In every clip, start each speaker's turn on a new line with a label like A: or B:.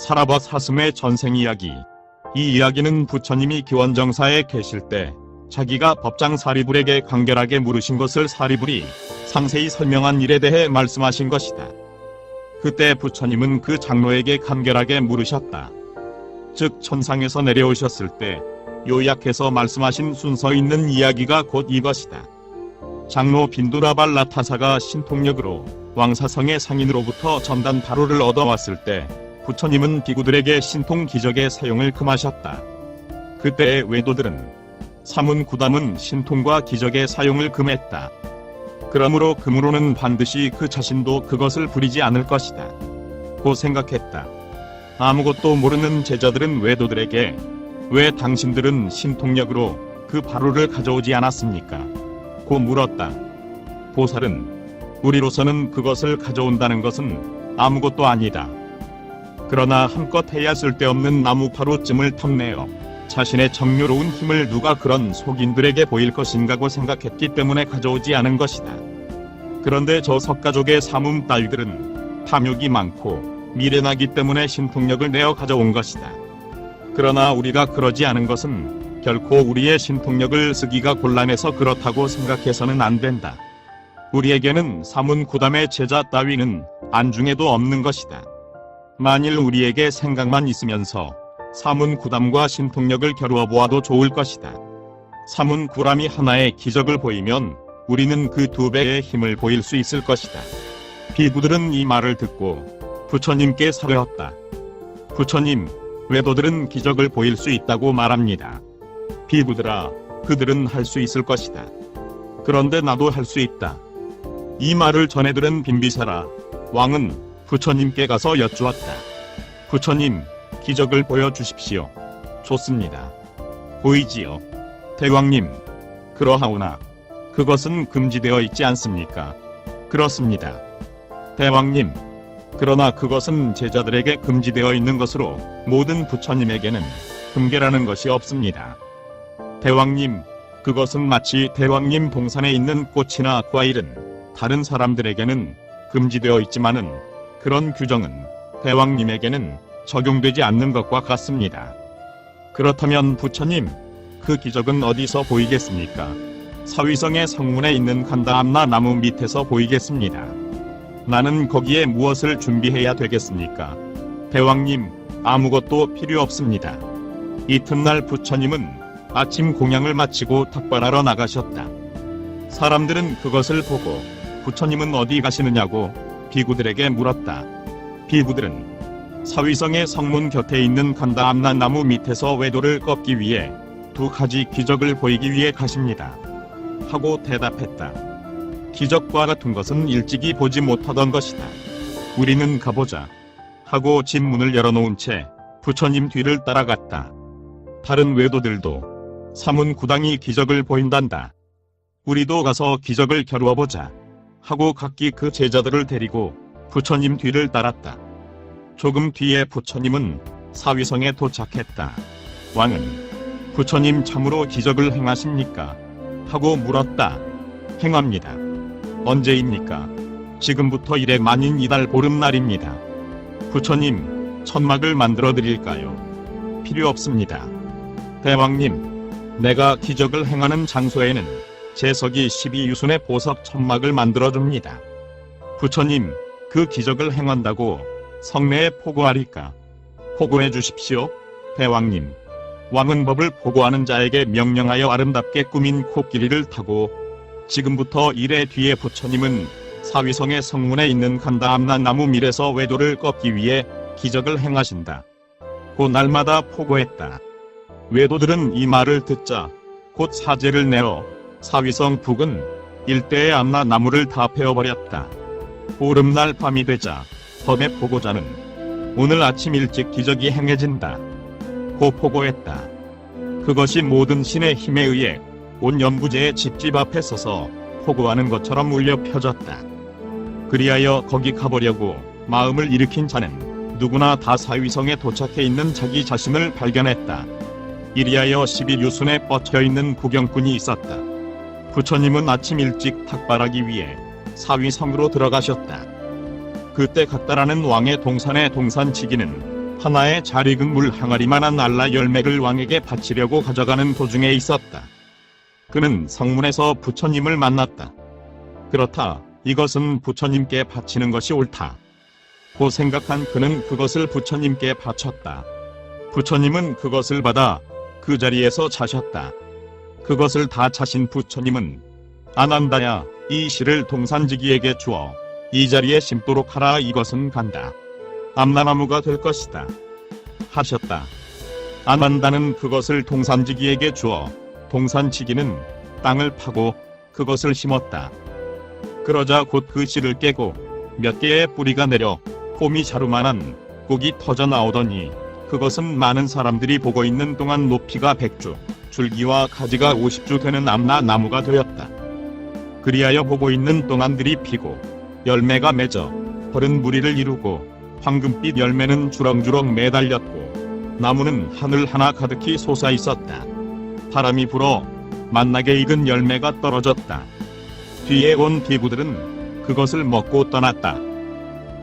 A: 사라바 사슴의 전생 이야기. 이 이야기는 부처님이 기원정사에 계실 때 자기가 법장 사리불에게 간결하게 물으신 것을 사리불이 상세히 설명한 일에 대해 말씀하신 것이다. 그때 부처님은 그 장로에게 간결하게 물으셨다. 즉 천상에서 내려오셨을 때 요약해서 말씀하신 순서 있는 이야기가 곧 이것이다. 장로 빈두라발 라타사가 신통력으로 왕사성의 상인으로부터 전단 바로를 얻어왔을 때 부처님은 비구들에게 신통 기적의 사용을 금하셨다. 그때의 외도들은 사문 구담은 신통과 기적의 사용을 금했다. 그러므로 금으로는 반드시 그 자신도 그것을 부리지 않을 것이다. 고 생각했다. 아무것도 모르는 제자들은 외도들에게 왜 당신들은 신통력으로 그 바로를 가져오지 않았습니까? 고 물었다. 보살은 우리로서는 그것을 가져온다는 것은 아무것도 아니다. 그러나 한껏 해야 쓸데없는 나무가루쯤을 탐내어 자신의 정료로운 힘을 누가 그런 속인들에게 보일 것인가고 생각했기 때문에 가져오지 않은 것이다. 그런데 저 석가족의 사문 따위들은 탐욕이 많고 미련하기 때문에 신통력을 내어 가져온 것이다. 그러나 우리가 그러지 않은 것은 결코 우리의 신통력을 쓰기가 곤란해서 그렇다고 생각해서는 안 된다. 우리에게는 사문 구담의 제자 따위는 안중에도 없는 것이다. 만일 우리에게 생각만 있으면서 사문 구담과 신통력을 겨루어 보아도 좋을 것이다. 사문 구람이 하나의 기적을 보이면 우리는 그 두 배의 힘을 보일 수 있을 것이다. 비구들은 이 말을 듣고 부처님께 사려었다. 부처님, 외도들은 기적을 보일 수 있다고 말합니다. 비구들아, 그들은 할 수 있을 것이다. 그런데 나도 할 수 있다. 이 말을 전해 들은 빈비사라, 왕은 부처님께 가서 여쭈었다. 부처님, 기적을 보여주십시오. 좋습니다. 보이지요. 대왕님, 그러하오나 그것은 금지되어 있지 않습니까? 그렇습니다. 대왕님, 그러나 그것은 제자들에게 금지되어 있는 것으로 모든 부처님에게는 금계라는 것이 없습니다. 대왕님, 그것은 마치 대왕님 동산에 있는 꽃이나 과일은 다른 사람들에게는 금지되어 있지만은 그런 규정은 대왕님에게는 적용되지 않는 것과 같습니다. 그렇다면 부처님, 그 기적은 어디서 보이겠습니까? 사위성의 성문에 있는 간다암나 나무 밑에서 보이겠습니다. 나는 거기에 무엇을 준비해야 되겠습니까? 대왕님, 아무것도 필요 없습니다. 이튿날 부처님은 아침 공양을 마치고 탁발하러 나가셨다. 사람들은 그것을 보고 부처님은 어디 가시느냐고 비구들에게 물었다. 비구들은 사위성의 성문 곁에 있는 간다암나 나무 밑에서 외도를 꺾기 위해 두 가지 기적을 보이기 위해 가십니다. 하고 대답했다. 기적과 같은 것은 일찍이 보지 못하던 것이다. 우리는 가보자. 하고 집 문을 열어놓은 채 부처님 뒤를 따라갔다. 다른 외도들도 사문 구당이 기적을 보인단다. 우리도 가서 기적을 겨루어 보자. 하고 각기 그 제자들을 데리고 부처님 뒤를 따랐다. 조금 뒤에 부처님은 사위성에 도착했다. 왕은 부처님 참으로 기적을 행하십니까? 하고 물었다. 행합니다. 언제입니까? 지금부터 일에 만인 이달 보름날입니다. 부처님, 천막을 만들어 드릴까요? 필요 없습니다. 대왕님, 내가 기적을 행하는 장소에는 제석이 12유순의 보석 천막을 만들어 줍니다. 부처님, 그 기적을 행한다고 성내에 포고하리까? 포고해 주십시오. 대왕님, 왕은 법을 보고하는 자에게 명령하여 아름답게 꾸민 코끼리를 타고 지금부터 일의 뒤에 부처님은 사위성의 성문에 있는 간다암난 나무 밀에서 외도를 꺾기 위해 기적을 행하신다. 곧 날마다 포고했다. 외도들은 이 말을 듣자 곧 사제를 내어 사위성 북은 일대의 암나 나무를 다 베어버렸다. 보름날 밤이 되자 범의 포고자는 오늘 아침 일찍 기적이 행해진다. 고 포고했다. 그것이 모든 신의 힘에 의해 온 연부제의 집집 앞에 서서 포고하는 것처럼 울려 펴졌다. 그리하여 거기 가보려고 마음을 일으킨 자는 누구나 다 사위성에 도착해 있는 자기 자신을 발견했다. 이리하여 11유순에 뻗쳐 있는 구경꾼이 있었다. 부처님은 아침 일찍 탁발하기 위해 사위성으로 들어가셨다. 그때 각다라는 왕의 동산의 동산치기는 하나의 잘 익은 물 항아리만한 알라 열매를 왕에게 바치려고 가져가는 도중에 있었다. 그는 성문에서 부처님을 만났다. 그렇다. 이것은 부처님께 바치는 것이 옳다. 고 생각한 그는 그것을 부처님께 바쳤다. 부처님은 그것을 받아 그 자리에서 자셨다. 그것을 다 차신 부처님은 아난다야 이 실을 동산지기에게 주어 이 자리에 심도록 하라 이것은 간다. 암나나무가 될 것이다. 하셨다. 아난다는 그것을 동산지기에게 주어 동산지기는 땅을 파고 그것을 심었다. 그러자 곧 그 씨를 깨고 몇 개의 뿌리가 내려 홈이 자루만한 꼭이 터져 나오더니 그것은 많은 사람들이 보고 있는 동안 높이가 100주, 줄기와 가지가 50주 되는 암나 나무가 되었다. 그리하여 보고 있는 동안들이 피고 열매가 맺어 벌은 무리를 이루고 황금빛 열매는 주렁주렁 매달렸고 나무는 하늘 하나 가득히 솟아 있었다. 바람이 불어 만나게 익은 열매가 떨어졌다. 뒤에 온 비구들은 그것을 먹고 떠났다.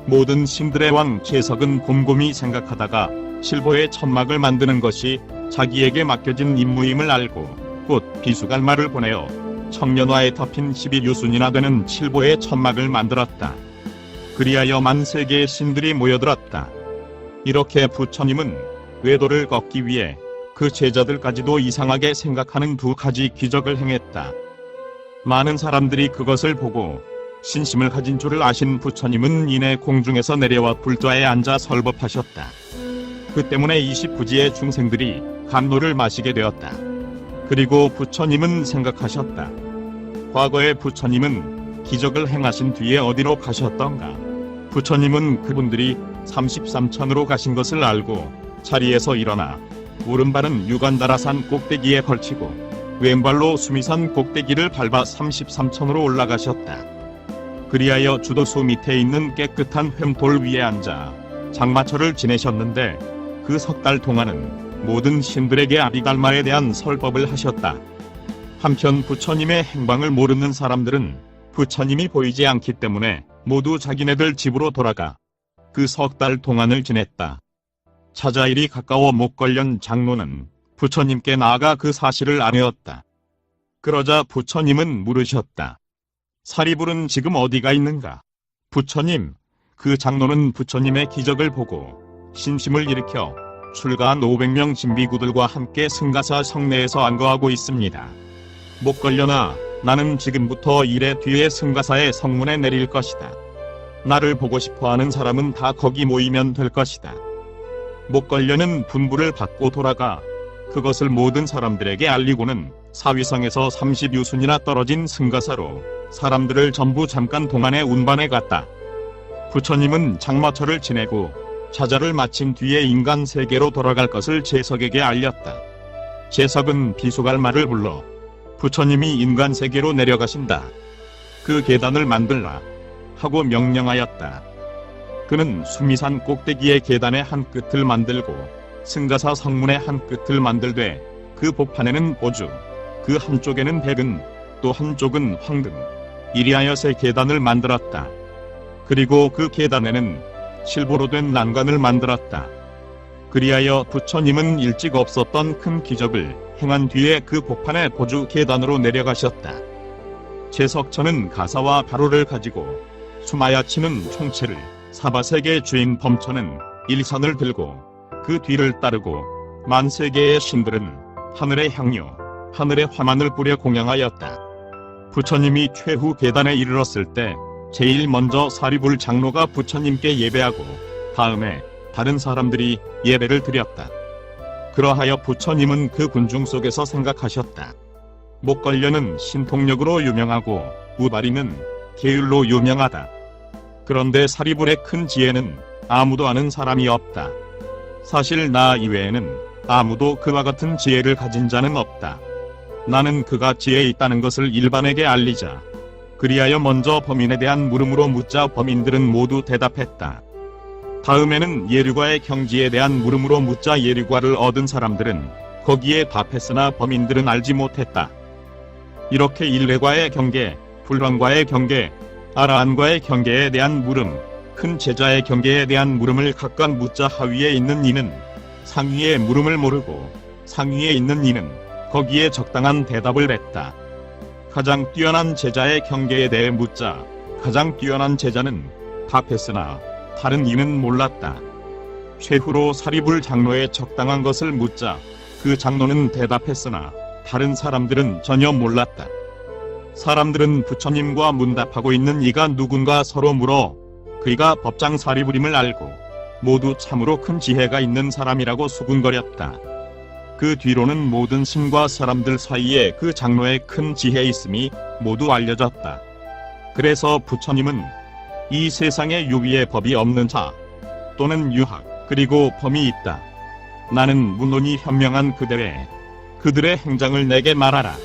A: 모든 신들의 왕 제석은 곰곰이 생각하다가 실보의 천막을 만드는 것이 자기에게 맡겨진 임무임을 알고 곧 비수갈마를 보내어 청년화에 덮인 12유순이나 되는 칠보의 천막을 만들었다. 그리하여 만세 개의 신들이 모여들었다. 이렇게 부처님은 외도를 걷기 위해 그 제자들까지도 이상하게 생각하는 두 가지 기적을 행했다. 많은 사람들이 그것을 보고 신심을 가진 줄을 아신 부처님은 이내 공중에서 내려와 불좌에 앉아 설법하셨다. 그 때문에 29지의 중생들이 감로를 마시게 되었다. 그리고 부처님은 생각하셨다. 과거에 부처님은 기적을 행하신 뒤에 어디로 가셨던가? 부처님은 그분들이 33천으로 가신 것을 알고 자리에서 일어나 오른발은 유간다라산 꼭대기에 걸치고 왼발로 수미산 꼭대기를 밟아 33천으로 올라가셨다. 그리하여 주도수 밑에 있는 깨끗한 횡돌 위에 앉아 장마철을 지내셨는데 그 석 달 동안은 모든 신들에게 아비달마에 대한 설법을 하셨다. 한편 부처님의 행방을 모르는 사람들은 부처님이 보이지 않기 때문에 모두 자기네들 집으로 돌아가 그 석 달 동안을 지냈다. 찾아일이 가까워 못 걸련 장로는 부처님께 나아가 그 사실을 아뢰었다. 그러자 부처님은 물으셨다. 사리불은 지금 어디가 있는가? 부처님, 그 장로는 부처님의 기적을 보고 신심을 일으켜 출가한 500명 진비구들과 함께 승가사 성내에서 안거하고 있습니다. 못 걸려나 나는 지금부터 일의 뒤에 승가사의 성문에 내릴 것이다. 나를 보고 싶어 하는 사람은 다 거기 모이면 될 것이다. 못 걸려는 분부를 받고 돌아가 그것을 모든 사람들에게 알리고는 사위성에서 30유순이나 떨어진 승가사로 사람들을 전부 잠깐 동안에 운반해 갔다. 부처님은 장마철을 지내고 자자를 마친 뒤에 인간 세계로 돌아갈 것을 제석에게 알렸다. 제석은 비수갈마를 불러 부처님이 인간 세계로 내려가신다. 그 계단을 만들라 하고 명령하였다. 그는 수미산 꼭대기의 계단의 한 끝을 만들고 승가사 성문의 한 끝을 만들되 그 복판에는 보주, 그 한쪽에는 백은, 또 한쪽은 황금, 이리하여 새 계단을 만들었다. 그리고 그 계단에는 실보로 된 난관을 만들었다. 그리하여 부처님은 일찍 없었던 큰 기적을 행한 뒤에 그 복판의 보주 계단으로 내려가셨다. 제석천은 가사와 바로를 가지고 수마야치는 총체를 사바세계 주인 범천은 일선을 들고 그 뒤를 따르고 만세계의 신들은 하늘의 향유, 하늘의 화만을 뿌려 공양하였다. 부처님이 최후 계단에 이르렀을 때 제일 먼저 사리불 장로가 부처님께 예배하고 다음에 다른 사람들이 예배를 드렸다. 그러하여 부처님은 그 군중 속에서 생각하셨다. 목걸려는 신통력으로 유명하고 우바리는 계율로 유명하다. 그런데 사리불의 큰 지혜는 아무도 아는 사람이 없다. 사실 나 이외에는 아무도 그와 같은 지혜를 가진 자는 없다. 나는 그가 지혜 있다는 것을 일반에게 알리자. 그리하여 먼저 범인에 대한 물음으로 묻자 범인들은 모두 대답했다. 다음에는 예류과의 경지에 대한 물음으로 묻자 예류과를 얻은 사람들은 거기에 답했으나 범인들은 알지 못했다. 이렇게 일례과의 경계, 불황과의 경계, 아라한과의 경계에 대한 물음, 큰 제자의 경계에 대한 물음을 각각 묻자 하위에 있는 이는 상위의 물음을 모르고 상위에 있는 이는 거기에 적당한 대답을 했다. 가장 뛰어난 제자의 경계에 대해 묻자 가장 뛰어난 제자는 답했으나 다른 이는 몰랐다. 최후로 사리불 장로의 적당한 것을 묻자 그 장로는 대답했으나 다른 사람들은 전혀 몰랐다. 사람들은 부처님과 문답하고 있는 이가 누군가 서로 물어 그이가 법장 사리불임을 알고 모두 참으로 큰 지혜가 있는 사람이라고 수군거렸다. 그 뒤로는 모든 신과 사람들 사이에 그 장로의 큰 지혜 있음이 모두 알려졌다. 그래서 부처님은 이 세상에 유비의 법이 없는 자 또는 유학 그리고 범이 있다. 나는 문론이 현명한 그들의 그들의 행장을 내게 말하라.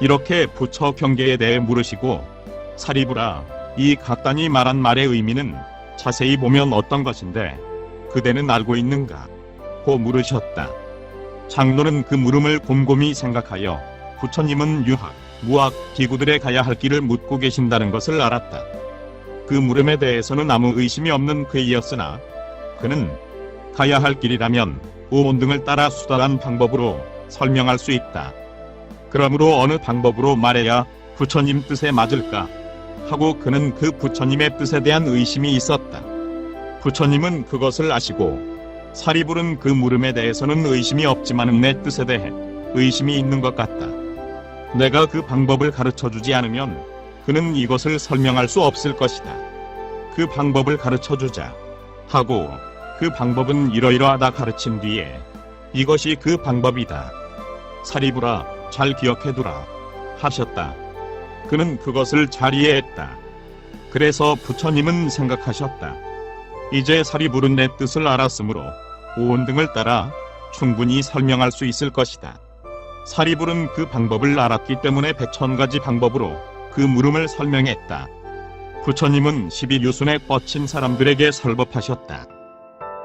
A: 이렇게 부처 경계에 대해 물으시고 사리부라 이 각단이 말한 말의 의미는 자세히 보면 어떤 것인데 그대는 알고 있는가? 고 물으셨다. 장로는 그 물음을 곰곰이 생각하여 부처님은 유학, 무학, 기구들에 가야 할 길을 묻고 계신다는 것을 알았다. 그 물음에 대해서는 아무 의심이 없는 그이었으나 그는 가야 할 길이라면 우온 등을 따라 수달한 방법으로 설명할 수 있다. 그러므로 어느 방법으로 말해야 부처님 뜻에 맞을까 하고 그는 그 부처님의 뜻에 대한 의심이 있었다. 부처님은 그것을 아시고 사리불은 그 물음에 대해서는 의심이 없지만 내 뜻에 대해 의심이 있는 것 같다. 내가 그 방법을 가르쳐 주지 않으면 그는 이것을 설명할 수 없을 것이다. 그 방법을 가르쳐 주자 하고 그 방법은 이러이러하다 가르친 뒤에 이것이 그 방법이다. 사리부라 잘 기억해두라 하셨다. 그는 그것을 잘 이해했다. 그래서 부처님은 생각하셨다. 이제 사리불은 내 뜻을 알았으므로 오온 등을 따라 충분히 설명할 수 있을 것이다. 사리불은 그 방법을 알았기 때문에 백천 가지 방법으로 그 물음을 설명했다. 부처님은 12유순에 뻗친 사람들에게 설법하셨다.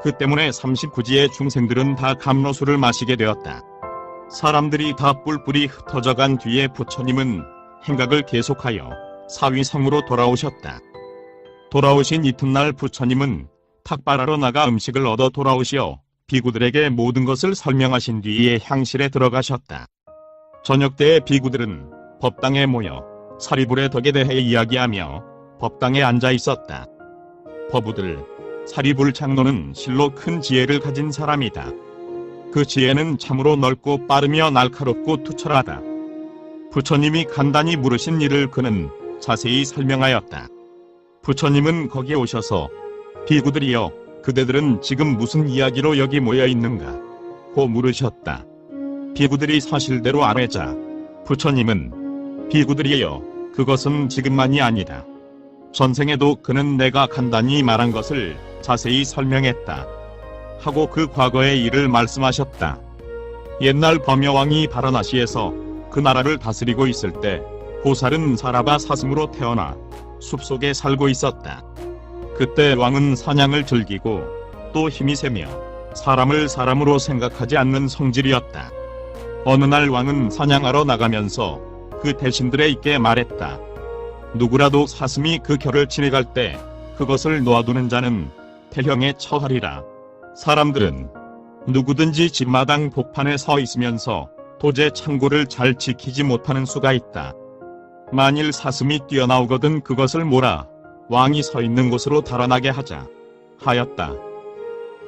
A: 그 때문에 39지의 중생들은 다 감로수를 마시게 되었다. 사람들이 다 뿔뿔이 흩어져 간 뒤에 부처님은 행각을 계속하여 사위성으로 돌아오셨다. 돌아오신 이튿날 부처님은 탁발하러 나가 음식을 얻어 돌아오시어 비구들에게 모든 것을 설명하신 뒤에 향실에 들어가셨다. 저녁 때에 비구들은 법당에 모여 사리불의 덕에 대해 이야기하며 법당에 앉아 있었다. 법우들, 사리불 장로는 실로 큰 지혜를 가진 사람이다. 그 지혜는 참으로 넓고 빠르며 날카롭고 투철하다. 부처님이 간단히 물으신 일을 그는 자세히 설명하였다. 부처님은 거기에 오셔서 비구들이여 그대들은 지금 무슨 이야기로 여기 모여 있는가? 고 물으셨다. 비구들이 사실대로 아뢰자 부처님은 비구들이여 그것은 지금만이 아니다. 전생에도 그는 내가 간단히 말한 것을 자세히 설명했다. 하고 그 과거의 일을 말씀하셨다. 옛날 범여왕이 바라나시에서 그 나라를 다스리고 있을 때 보살은 사라바 사슴으로 태어나 숲속에 살고 있었다. 그때 왕은 사냥을 즐기고 또 힘이 세며 사람을 사람으로 생각하지 않는 성질이었다. 어느 날 왕은 사냥하러 나가면서 그 대신들에 있게 말했다. 누구라도 사슴이 그 결을 지내갈 때 그것을 놓아두는 자는 태형에 처하리라. 사람들은 누구든지 집마당 복판에 서 있으면서 도제 창고를 잘 지키지 못하는 수가 있다. 만일 사슴이 뛰어나오거든 그것을 몰아 왕이 서 있는 곳으로 달아나게 하자 하였다.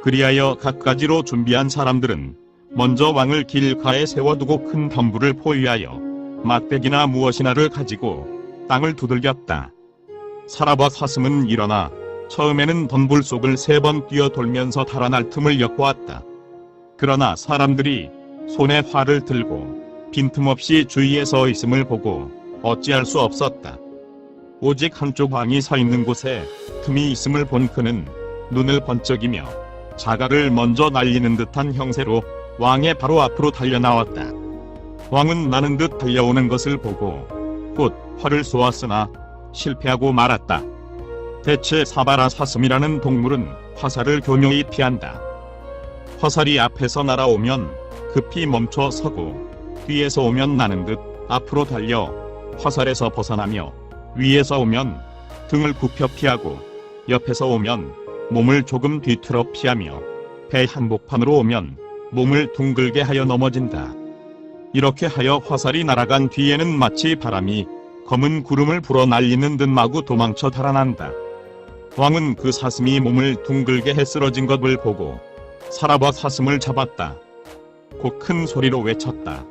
A: 그리하여 갖가지로 준비한 사람들은 먼저 왕을 길가에 세워두고 큰 덤불을 포위하여 막대기나 무엇이나를 가지고 땅을 두들겼다. 사라바 사슴은 일어나 처음에는 덤불 속을 세 번 뛰어 돌면서 달아날 틈을 엿보았다. 그러나 사람들이 손에 활을 들고 빈틈없이 주위에 서 있음을 보고 어찌할 수 없었다. 오직 한쪽 왕이 서 있는 곳에 틈이 있음을 본 그는 눈을 번쩍이며 자갈을 먼저 날리는 듯한 형세로 왕의 바로 앞으로 달려나왔다. 왕은 나는 듯 달려오는 것을 보고 곧 활을 쏘았으나 실패하고 말았다. 대체 사바라 사슴이라는 동물은 화살을 교묘히 피한다. 화살이 앞에서 날아오면 급히 멈춰 서고 뒤에서 오면 나는 듯 앞으로 달려 화살에서 벗어나며 위에서 오면 등을 굽혀 피하고 옆에서 오면 몸을 조금 뒤틀어 피하며 배 한복판으로 오면 몸을 둥글게 하여 넘어진다. 이렇게 하여 화살이 날아간 뒤에는 마치 바람이 검은 구름을 불어 날리는 듯 마구 도망쳐 달아난다. 왕은 그 사슴이 몸을 둥글게 해 쓰러진 것을 보고 사라바 사슴을 잡았다. 곧 큰 소리로 외쳤다.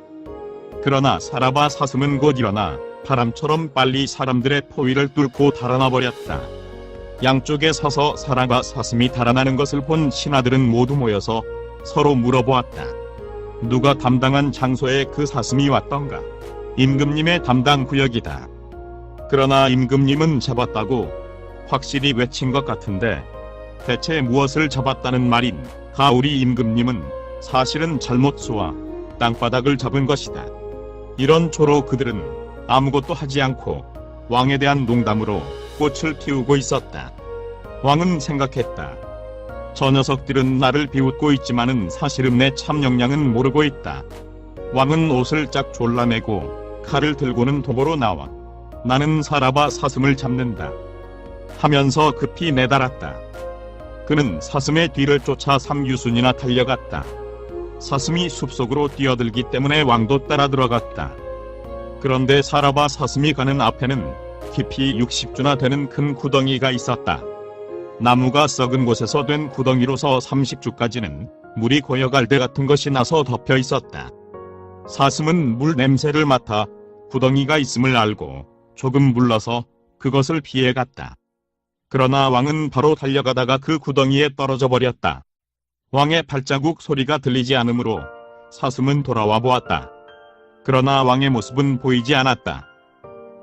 A: 그러나 사라바 사슴은 곧 일어나 바람처럼 빨리 사람들의 포위를 뚫고 달아나 버렸다. 양쪽에 서서 사라바 사슴이 달아나는 것을 본 신하들은 모두 모여서 서로 물어보았다. 누가 담당한 장소에 그 사슴이 왔던가? 임금님의 담당 구역이다. 그러나 임금님은 잡았다고 확실히 외친 것 같은데 대체 무엇을 잡았다는 말인 가우리 임금님은 사실은 잘못 쏘아 땅바닥을 잡은 것이다. 이런 초로 그들은 아무것도 하지 않고 왕에 대한 농담으로 꽃을 피우고 있었다. 왕은 생각했다. 저 녀석들은 나를 비웃고 있지만은 사실은 내 참 역량은 모르고 있다. 왕은 옷을 짝 졸라매고 칼을 들고는 도보로 나와 나는 사라바 사슴을 잡는다. 하면서 급히 내달았다. 그는 사슴의 뒤를 쫓아 삼유순이나 달려갔다. 사슴이 숲속으로 뛰어들기 때문에 왕도 따라 들어갔다. 그런데 사라바 사슴이 가는 앞에는 깊이 60주나 되는 큰 구덩이가 있었다. 나무가 썩은 곳에서 된 구덩이로서 30주까지는 물이 고여갈대 같은 것이 나서 덮여 있었다. 사슴은 물 냄새를 맡아 구덩이가 있음을 알고 조금 물러서 그것을 피해 갔다. 그러나 왕은 바로 달려가다가 그 구덩이에 떨어져 버렸다. 왕의 발자국 소리가 들리지 않으므로 사슴은 돌아와 보았다. 그러나 왕의 모습은 보이지 않았다.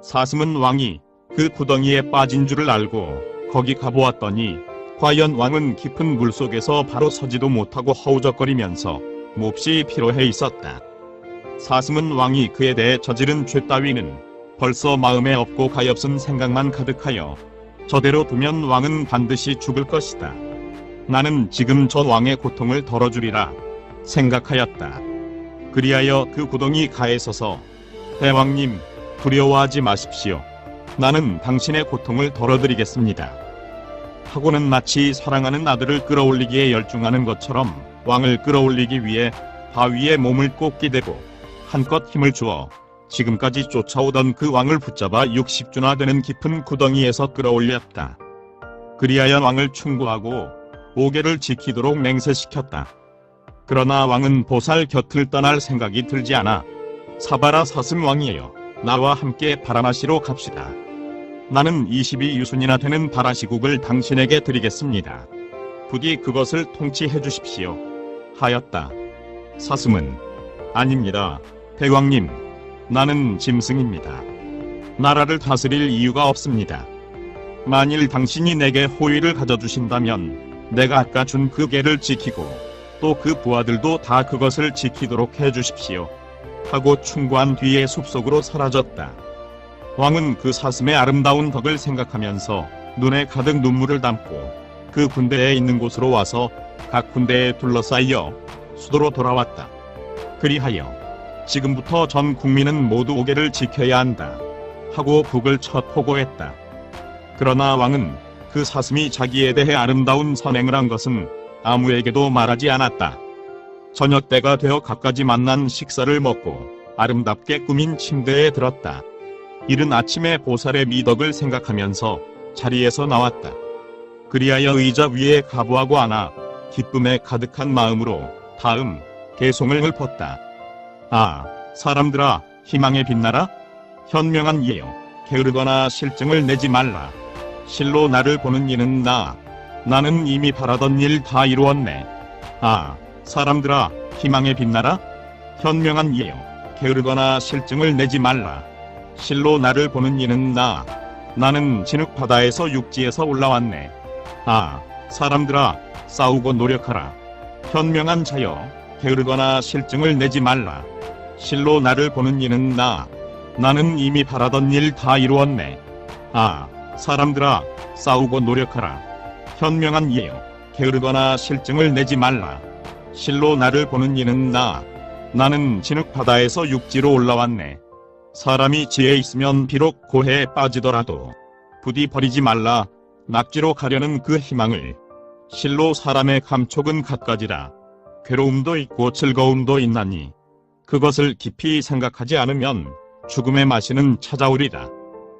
A: 사슴은 왕이 그 구덩이에 빠진 줄을 알고 거기 가보았더니 과연 왕은 깊은 물 속에서 바로 서지도 못하고 허우적거리면서 몹시 피로해 있었다. 사슴은 왕이 그에 대해 저지른 죄 따위는 벌써 마음에 없고 가엾은 생각만 가득하여 저대로 두면 왕은 반드시 죽을 것이다. 나는 지금 저 왕의 고통을 덜어주리라 생각하였다. 그리하여 그 구덩이 가에 서서 대왕님 두려워하지 마십시오. 나는 당신의 고통을 덜어드리겠습니다. 하고는 마치 사랑하는 아들을 끌어올리기에 열중하는 것처럼 왕을 끌어올리기 위해 바위에 몸을 꼭 기대고 한껏 힘을 주어 지금까지 쫓아오던 그 왕을 붙잡아 60주나 되는 깊은 구덩이에서 끌어올렸다. 그리하여 왕을 충고하고 오개를 지키도록 맹세시켰다. 그러나 왕은 보살 곁을 떠날 생각이 들지 않아 사바라 사슴 왕이에요. 나와 함께 바라마시로 갑시다. 나는 22유순이나 되는 바라시국을 당신에게 드리겠습니다. 부디 그것을 통치해 주십시오. 하였다. 사슴은 아닙니다. 대왕님, 나는 짐승입니다. 나라를 다스릴 이유가 없습니다. 만일 당신이 내게 호의를 가져주신다면 내가 아까 준 그 개를 지키고 또 그 부하들도 다 그것을 지키도록 해주십시오. 하고 충고한 뒤에 숲속으로 사라졌다. 왕은 그 사슴의 아름다운 덕을 생각하면서 눈에 가득 눈물을 담고 그 군대에 있는 곳으로 와서 각 군대에 둘러싸여 수도로 돌아왔다. 그리하여 지금부터 전 국민은 모두 오개를 지켜야 한다. 하고 북을 첫 호고했다. 그러나 왕은 그 사슴이 자기에 대해 아름다운 선행을 한 것은 아무에게도 말하지 않았다. 저녁 때가 되어 갖가지 만난 식사를 먹고 아름답게 꾸민 침대에 들었다. 이른 아침에 보살의 미덕을 생각하면서 자리에서 나왔다. 그리하여 의자 위에 가부하고 앉아 기쁨에 가득한 마음으로 다음 개송을 읊었다. 아, 사람들아, 희망의 빛나라? 현명한 예요. 게으르거나 실증을 내지 말라. 실로 나를 보는 이는 나. 나는 이미 바라던 일 다 이루었네. 아, 사람들아, 희망의 빛나라? 현명한 예요. 게으르거나 실증을 내지 말라. 실로 나를 보는 이는 나. 나는 진흙 바다에서 육지에서 올라왔네. 아, 사람들아, 싸우고 노력하라. 현명한 자여, 게으르거나 실증을 내지 말라. 실로 나를 보는 이는 나. 나는 이미 바라던 일 다 이루었네. 아, 사람들아, 싸우고 노력하라. 현명한 예요. 게으르거나 실증을 내지 말라. 실로 나를 보는 이는 나. 나는 진흙 바다에서 육지로 올라왔네. 사람이 지혜 있으면 비록 고해에 빠지더라도 부디 버리지 말라. 낙지로 가려는 그 희망을 실로 사람의 감촉은 갖가지라 괴로움도 있고 즐거움도 있나니 그것을 깊이 생각하지 않으면 죽음의 마시는 찾아오리라.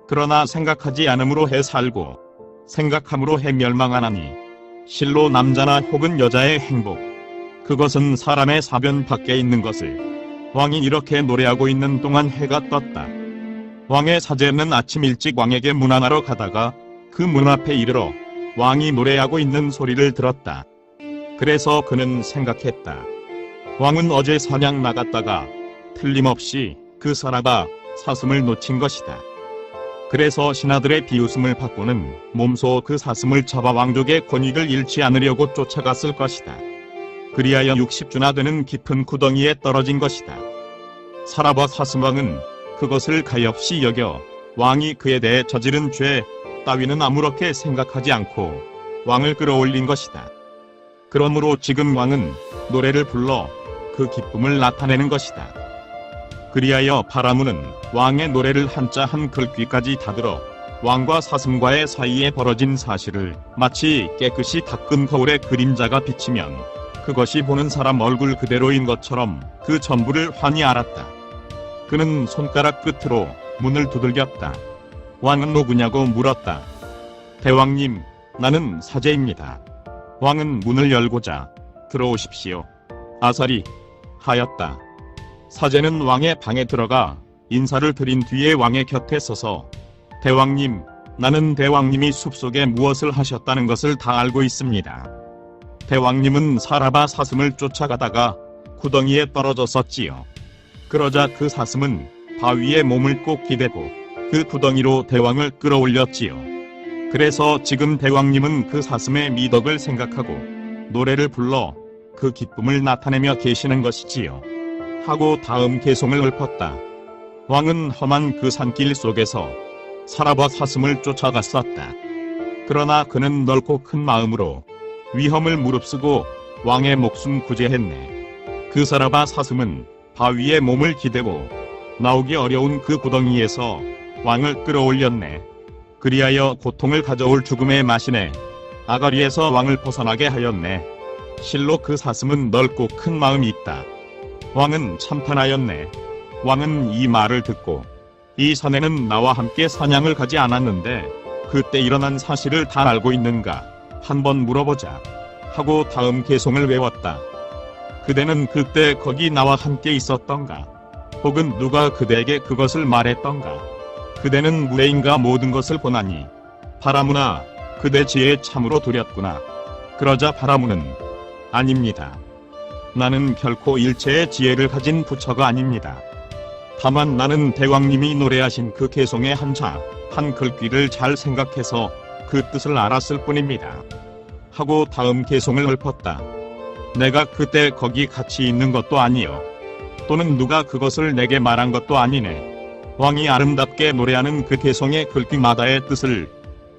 A: 그러나 생각하지 않음으로 해 살고 생각함으로 해 멸망하나니 실로 남자나 혹은 여자의 행복 그것은 사람의 사변 밖에 있는 것을 왕이 이렇게 노래하고 있는 동안 해가 떴다. 왕의 사제는 아침 일찍 왕에게 문안하러 가다가 그 문 앞에 이르러 왕이 노래하고 있는 소리를 들었다. 그래서 그는 생각했다. 왕은 어제 사냥 나갔다가 틀림없이 그 사라바 사슴을 놓친 것이다. 그래서 신하들의 비웃음을 받고는 몸소 그 사슴을 잡아 왕족의 권위를 잃지 않으려고 쫓아갔을 것이다. 그리하여 60주나 되는 깊은 구덩이에 떨어진 것이다. 사라바 사슴왕은 그것을 가엾이 여겨 왕이 그에 대해 저지른 죄 따위는 아무렇게 생각하지 않고 왕을 끌어올린 것이다. 그러므로 지금 왕은 노래를 불러 그 기쁨을 나타내는 것이다. 그리하여 바라무는 왕의 노래를 한자 한 글 귀까지 다들어 왕과 사슴과의 사이에 벌어진 사실을 마치 깨끗이 닦은 거울에 그림자가 비치면 그것이 보는 사람 얼굴 그대로인 것처럼 그 전부를 환히 알았다. 그는 손가락 끝으로 문을 두들겼다. 왕은 누구냐고 물었다. 대왕님, 나는 사제입니다. 왕은 문을 열고자 들어오십시오. 아사리 하였다. 사제는 왕의 방에 들어가 인사를 드린 뒤에 왕의 곁에 서서 대왕님, 나는 대왕님이 숲속에 무엇을 하셨다는 것을 다 알고 있습니다. 대왕님은 사라바 사슴을 쫓아가다가 구덩이에 떨어졌었지요. 그러자 그 사슴은 바위에 몸을 꼭 기대고 그 구덩이로 대왕을 끌어올렸지요. 그래서 지금 대왕님은 그 사슴의 미덕을 생각하고 노래를 불러 그 기쁨을 나타내며 계시는 것이지요. 하고 다음 개송을 읊었다. 왕은 험한 그 산길 속에서 사라바 사슴을 쫓아갔었다. 그러나 그는 넓고 큰 마음으로 위험을 무릅쓰고 왕의 목숨 구제했네. 그 사라바 사슴은 바위에 몸을 기대고 나오기 어려운 그 구덩이에서 왕을 끌어올렸네. 그리하여 고통을 가져올 죽음의 마시네. 아가리에서 왕을 벗어나게 하였네. 실로 그 사슴은 넓고 큰 마음이 있다. 왕은 참판하였네. 왕은 이 말을 듣고 이 산에는 나와 함께 사냥을 가지 않았는데 그때 일어난 사실을 다 알고 있는가 한번 물어보자 하고 다음 개송을 외웠다. 그대는 그때 거기 나와 함께 있었던가 혹은 누가 그대에게 그것을 말했던가 그대는 무례인가 모든 것을 보나니 바라무나 그대 지혜에 참으로 두렸구나. 그러자 바라무는 아닙니다. 나는 결코 일체의 지혜를 가진 부처가 아닙니다. 다만 나는 대왕님이 노래하신 그 개송의 한자, 한 글귀를 잘 생각해서 그 뜻을 알았을 뿐입니다. 하고 다음 개송을 읊었다. 내가 그때 거기 같이 있는 것도 아니요. 또는 누가 그것을 내게 말한 것도 아니네. 왕이 아름답게 노래하는 그 개송의 글귀마다의 뜻을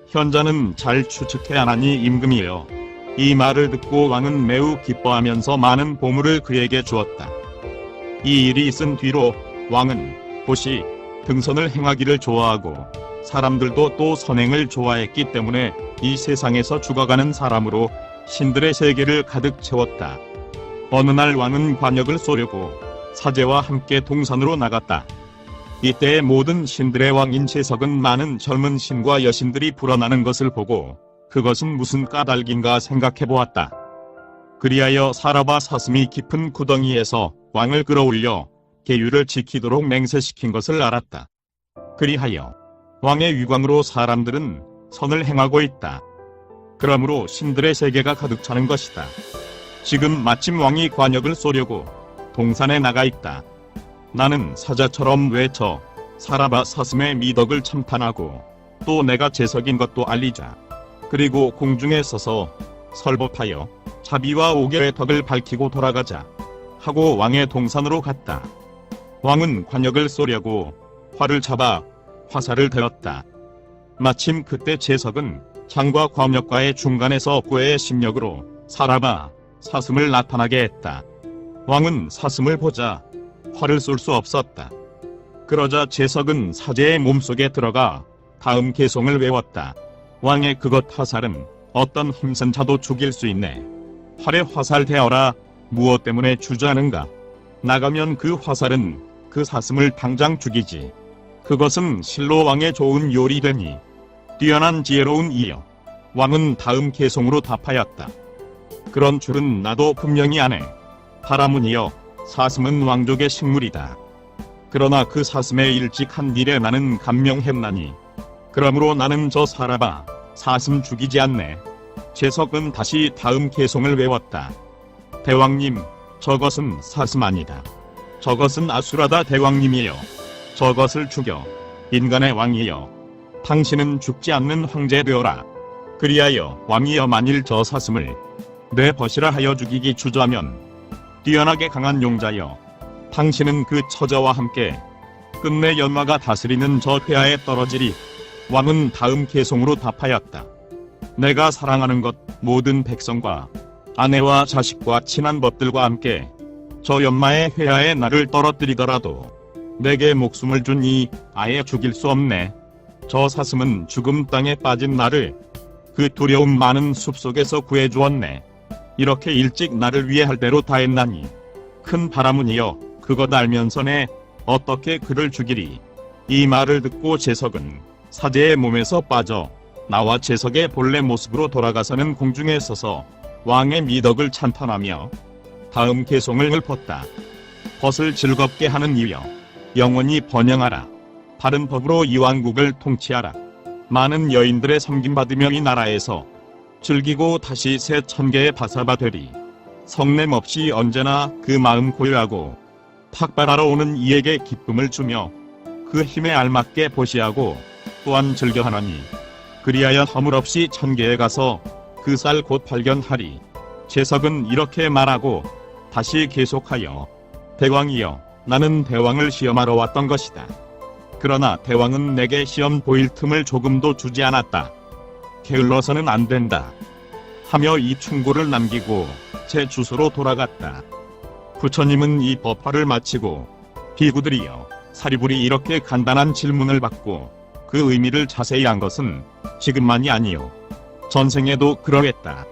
A: 현자는 잘 추측해 안하니 임금이여. 이 말을 듣고 왕은 매우 기뻐하면서 많은 보물을 그에게 주었다. 이 일이 있은 뒤로 왕은 보시 등선을 행하기를 좋아하고 사람들도 또 선행을 좋아했기 때문에 이 세상에서 죽어가는 사람으로 신들의 세계를 가득 채웠다. 어느 날 왕은 관역을 쏘려고 사제와 함께 동산으로 나갔다. 이때 모든 신들의 왕인 채석은 많은 젊은 신과 여신들이 불어나는 것을 보고 그것은 무슨 까닭인가 생각해 보았다. 그리하여 사라바 사슴이 깊은 구덩이에서 왕을 끌어올려 계율을 지키도록 맹세시킨 것을 알았다. 그리하여 왕의 위광으로 사람들은 선을 행하고 있다. 그러므로 신들의 세계가 가득 차는 것이다. 지금 마침 왕이 관역을 쏘려고 동산에 나가 있다. 나는 사자처럼 외쳐 사라바 사슴의 미덕을 참탄하고 또 내가 제석인 것도 알리자. 그리고 공중에 서서 설법하여 자비와 오결의 덕을 밝히고 돌아가자 하고 왕의 동산으로 갔다. 왕은 관역을 쏘려고 활을 잡아 화살을 대었다. 마침 그때 제석은 창과 광역과의 중간에서 꾀의 심력으로 사라바 사슴을 나타나게 했다. 왕은 사슴을 보자 활을 쏠 수 없었다. 그러자 제석은 사제의 몸속에 들어가 다음 개송을 외웠다. 왕의 그것 화살은 어떤 힘센 자도 죽일 수 있네. 활에 화살 대어라. 무엇 때문에 주저하는가? 나가면 그 화살은 그 사슴을 당장 죽이지. 그것은 실로 왕의 좋은 요리 되니 뛰어난 지혜로운 이여. 왕은 다음 개송으로 답하였다. 그런 줄은 나도 분명히 아네. 바라문이여, 사슴은 왕족의 식물이다. 그러나 그 사슴의 일찍한 일에 나는 감명했나니. 그러므로 나는 저 사라바, 사슴 죽이지 않네. 재석은 다시 다음 개송을 외웠다. 대왕님, 저것은 사슴 아니다. 저것은 아수라다 대왕님이여. 저것을 죽여. 인간의 왕이여. 당신은 죽지 않는 황제 되어라. 그리하여 왕이여 만일 저 사슴을 내 벗이라 하여 죽이기 주저하면 뛰어나게 강한 용자여. 당신은 그 처자와 함께 끝내 연마가 다스리는 저 폐하에 떨어지리. 왕은 다음 개송으로 답하였다. 내가 사랑하는 것 모든 백성과 아내와 자식과 친한 법들과 함께 저 연마의 회하에 나를 떨어뜨리더라도 내게 목숨을 준 이 아예 죽일 수 없네. 저 사슴은 죽음 땅에 빠진 나를 그 두려움 많은 숲속에서 구해주었네. 이렇게 일찍 나를 위해 할 대로 다 했나니 큰 바람은이여 그것 알면서네 어떻게 그를 죽이리. 이 말을 듣고 재석은 사제의 몸에서 빠져 나와 재석의 본래 모습으로 돌아가서는 공중에 서서 왕의 미덕을 찬탄하며 다음 개송을 읊었다. 벗을 즐겁게 하는 이여 영원히 번영하라. 바른 법으로 이 왕국을 통치하라. 많은 여인들의 섬김받으며 이 나라에서 즐기고 다시 새 천개의 바사바 되리. 성냄 없이 언제나 그 마음 고요하고 탁발하러 오는 이에게 기쁨을 주며 그 힘에 알맞게 보시하고 또한 즐겨하나니 그리하여 허물없이 천계에 가서 그 쌀 곧 발견하리. 재석은 이렇게 말하고 다시 계속하여 대왕이여 나는 대왕을 시험하러 왔던 것이다. 그러나 대왕은 내게 시험 보일 틈을 조금도 주지 않았다. 게을러서는 안 된다. 하며 이 충고를 남기고 제 주소로 돌아갔다. 부처님은 이 법화를 마치고 비구들이여 사리불이 이렇게 간단한 질문을 받고 그 의미를 자세히 한 것은 지금만이 아니요. 전생에도 그러겠다.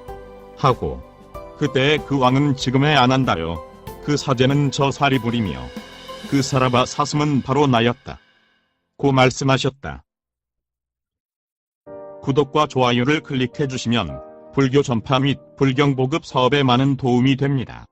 A: 하고 그때 그 왕은 지금에 안 한다요. 그 사제는 저 사리불이며 그 사라바 사슴은 바로 나였다. 고 말씀하셨다. 구독과 좋아요를 클릭해 주시면 불교 전파 및 불경 보급 사업에 많은 도움이 됩니다.